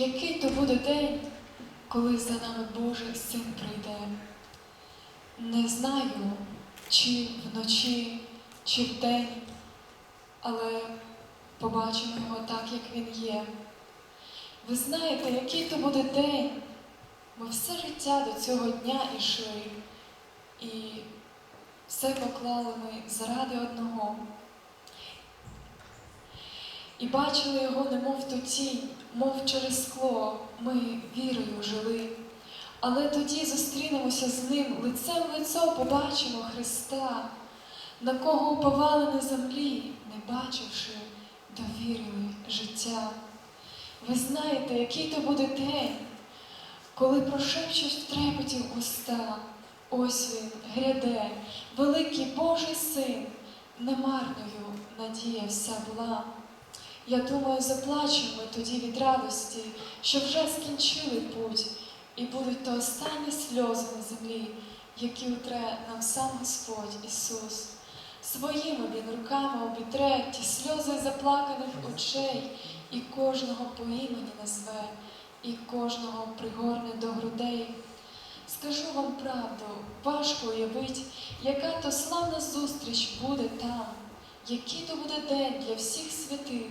який то буде день, коли за нами Божий син прийде. Не знаю, чи вночі, чи вдень, але побачимо його так, як він є. Ви знаєте, який то буде день. Ми все життя до цього дня йшли, і все поклали ми заради одного. І бачили його, немов ту тінь, мов через скло, ми вірою жили. Але тоді зустрінемося з ним, лицем в лицо побачимо Христа, на кого уповали на землі, не бачивши, довірили життя. Ви знаєте, який то буде день, коли прошепчуть в трепеті уста, ось він гряде, великий Божий син, немарною надія вся була. Я думаю, заплачемо тоді від радості, що вже скінчили путь, і будуть то останні сльози на землі, які утре нам сам Господь Ісус. Своїми він руками обітре ті сльози заплаканих очей, і кожного по імені назве, і кожного пригорне до грудей. Скажу вам правду, важко уявить, яка то славна зустріч буде там, який то буде день для всіх святих,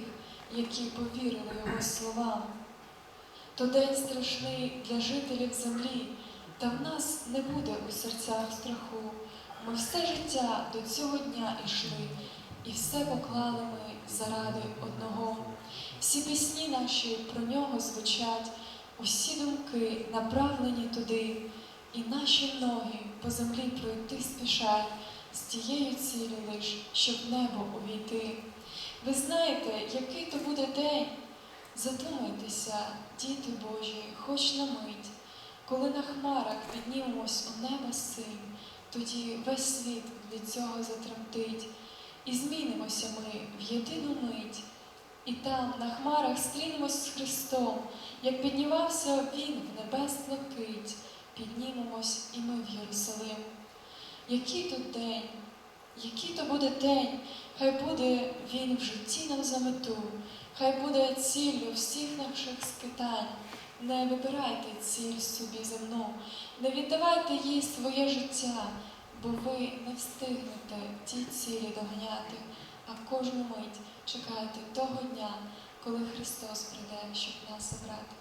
які повірили його словам. То день страшний для жителів землі, та в нас не буде у серцях страху. Ми все життя до цього дня йшли, і все поклали ми заради одного. Всі пісні наші про нього звучать, усі думки направлені туди, і наші ноги по землі пройти спішать з тією цілі лиш, щоб в небо увійти. Знаєте, який то буде день? Задумайтеся, діти Божі, хоч на мить, коли на хмарах піднімемось у небо син, тоді весь світ від цього затремтить, і змінимося ми в єдину мить. І там, на хмарах, стрінемось з Христом, як піднімався Він в небес блакить, піднімемось і ми в Єрусалим. Який тут день, який то буде день, хай буде він в житті нам за мету, хай буде ціллю всіх наших скитань. Не вибирайте ціль собі земну, не віддавайте їй своє життя, бо ви не встигнете ті цілі доганяти, а кожну мить чекайте того дня, коли Христос прийде, щоб нас забрати.